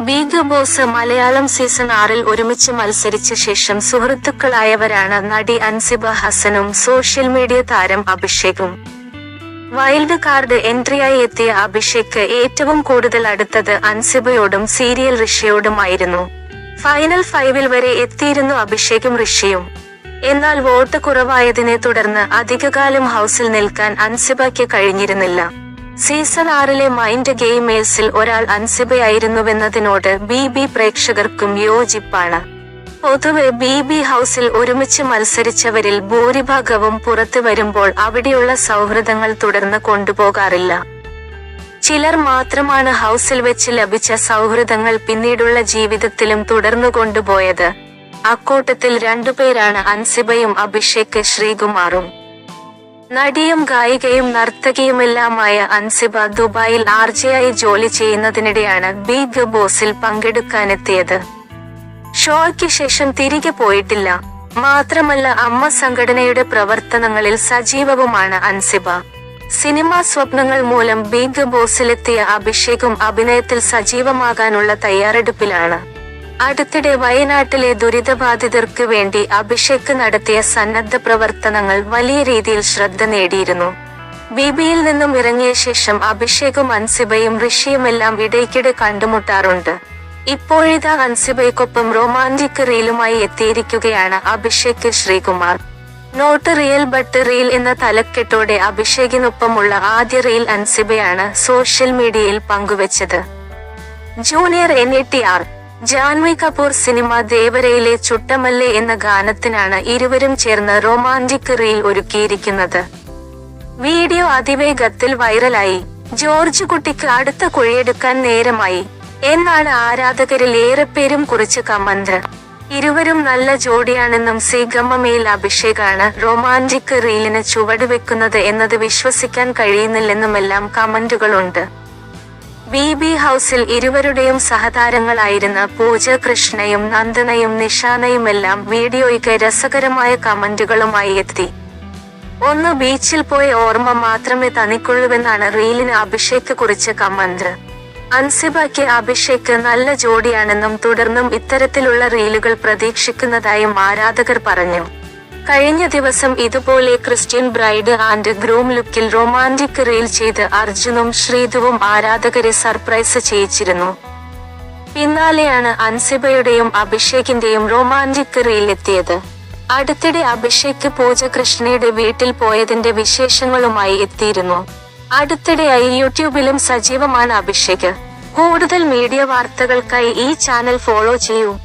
Big boss Malayalam season ആറിൽ ഒരുമിച്ച് മത്സരിച്ച ശേഷം സുഹൃത്തുക്കളായവരാണ് നടി അൻസിബ ഹസനും സോഷ്യൽ മീഡിയ താരം അഭിഷേകും. വൈൽഡ് കാർഡ് എൻട്രിയായി എത്തിയ അഭിഷേക് ഏറ്റവും കൂടുതൽ അടുത്തത് അൻസിബയോടും സീരിയൽ ഋഷിയോടുമായിരുന്നു. ഫൈനൽ ഫൈവിൽ വരെ എത്തിയിരുന്നു അഭിഷേകും ഋഷിയും. എന്നാൽ വോട്ട് കുറവായതിനെ തുടർന്ന് അധികകാലം ഹൗസിൽ നിൽക്കാൻ അൻസിബയ്ക്ക് കഴിഞ്ഞിരുന്നില്ല. സീസൺ ആറിലെ മൈൻഡ് ഗെയിമേഴ്സിൽ ഒരാൾ അൻസിബയായിരുന്നുവെന്നതിനോട് ബി ബി പ്രേക്ഷകർക്കും യോജിപ്പാണ്. പൊതുവെ ബി ബി ഹൗസിൽ ഒരുമിച്ച് മത്സരിച്ചവരിൽ ഭൂരിഭാഗവും പുറത്തു വരുമ്പോൾ അവിടെയുള്ള സൗഹൃദങ്ങൾ തുടർന്ന് കൊണ്ടുപോകാറില്ല. ചിലർ മാത്രമാണ് ഹൗസിൽ വെച്ച് ലഭിച്ച സൗഹൃദങ്ങൾ പിന്നീടുള്ള ജീവിതത്തിലും തുടർന്നു കൊണ്ടുപോയത്. അക്കൂട്ടത്തിൽ രണ്ടുപേരാണ് അൻസിബയും അഭിഷേക് ശ്രീകുമാറും. നടിയും ഗായികയും നർത്തകിയുമെല്ലാമായ അൻസിബ ദുബായിൽ ആർജയായി ജോലി ചെയ്യുന്നതിനിടെയാണ് ബിഗ് ബോസിൽ പങ്കെടുക്കാനെത്തിയത്. ഷോയ്ക്ക് ശേഷം തിരികെ പോയിട്ടില്ല. മാത്രമല്ല അമ്മ സംഘടനയുടെ പ്രവർത്തനങ്ങളിൽ സജീവവുമാണ് അൻസിബ. സിനിമാ സ്വപ്നങ്ങൾ മൂലം ബിഗ് ബോസിലെത്തിയ അഭിഷേകും അഭിനയത്തിൽ സജീവമാകാനുള്ള തയ്യാറെടുപ്പിലാണ്. അടുത്തിടെ വയനാട്ടിലെ ദുരിതബാധിതർക്ക് വേണ്ടി അഭിഷേക് നടത്തിയ സന്നദ്ധ പ്രവർത്തനങ്ങൾ വലിയ രീതിയിൽ ശ്രദ്ധ നേടിയിരുന്നു. ബിബിയിൽ നിന്നും ഇറങ്ങിയ ശേഷം അഭിഷേകും അൻസിബയും ഋഷിയുമെല്ലാം ഇടയ്ക്കിടെ കണ്ടുമുട്ടാറുണ്ട്. ഇപ്പോഴിതാ അൻസിബയ്ക്കൊപ്പം റൊമാന്റിക് റീലുമായി എത്തിയിരിക്കുകയാണ് Abhishek Sreekumar. Not real but reel എന്ന തലക്കെട്ടോടെ അഭിഷേകിനൊപ്പമുള്ള ആദ്യ റീൽ അൻസിബയാണ് സോഷ്യൽ മീഡിയയിൽ പങ്കുവച്ചത്. Junior N A T R. Janhvi Kapoor cinema ദേവരയിലെ Chuttamalle എന്ന ഗാനത്തിനാണ് ഇരുവരും ചേർന്ന് റൊമാന്റിക് റീൽ ഒരുക്കിയിരിക്കുന്നത്. വീഡിയോ അതിവേഗത്തിൽ വൈറലായി. ജോർജ് കുട്ടിക്ക് അടുത്ത കുഴിയെടുക്കാൻ നേരമായി. എന്നാണ് ആരാധകരിൽ ഏറെ പേരും കുറിച്ച് കമന്റ്. ഇരുവരും നല്ല ജോഡിയാണെന്നും സിഗമ്മയിൽ അഭിഷേകാണ് റൊമാന്റിക് റീലിന് ചുവടുവെക്കുന്നത് എന്നത് വിശ്വസിക്കാൻ കഴിയുന്നില്ലെന്നുമെല്ലാം കമന്റുകളുണ്ട്. ബി ബി ഹൗസിൽ ഇരുവരുടെയും സഹതാരങ്ങളായിരുന്ന പൂജ കൃഷ്ണയും നന്ദനയും നിഷാനയുമെല്ലാം വീഡിയോയ്ക്ക് രസകരമായ കമന്റുകളുമായി എത്തി. ഒന്ന് ബീച്ചിൽ പോയ ഓർമ്മ മാത്രമേ തനിക്കുള്ളൂവെന്നാണ് റീലിന് അഭിഷേക് കുറിച്ച കമന്റ്. അൻസിബയ്ക്ക് അഭിഷേക് നല്ല ജോഡിയാണെന്നും തുടർന്നും ഇത്തരത്തിലുള്ള റീലുകൾ പ്രതീക്ഷിക്കുന്നതായും ആരാധകർ പറഞ്ഞു. കഴിഞ്ഞ ദിവസം ഇതുപോലെ ക്രിസ്ത്യൻ ബ്രൈഡ് ആൻഡ് ഗ്രൂം ലുക്കിൽ റൊമാന്റിക് റീൽ ചെയ്ത് അർജുനും ശ്രീധുവും ആരാധകരെ സർപ്രൈസ് ചെയ്യിച്ചിരുന്നു. പിന്നാലെയാണ് അൻസിബയുടെയും അഭിഷേകിന്റെയും റൊമാന്റിക് റീൽ എത്തിയത്. അടുത്തിടെ അഭിഷേക് പൂജ കൃഷ്ണയുടെ വീട്ടിൽ പോയതിന്റെ വിശേഷങ്ങളുമായി എത്തിയിരുന്നു. അടുത്തിടെയായി യൂട്യൂബിലും സജീവമാണ് അഭിഷേക്. കൂടുതൽ മീഡിയ വാർത്തകൾക്കായി ഈ ചാനൽ ഫോളോ ചെയ്യൂ.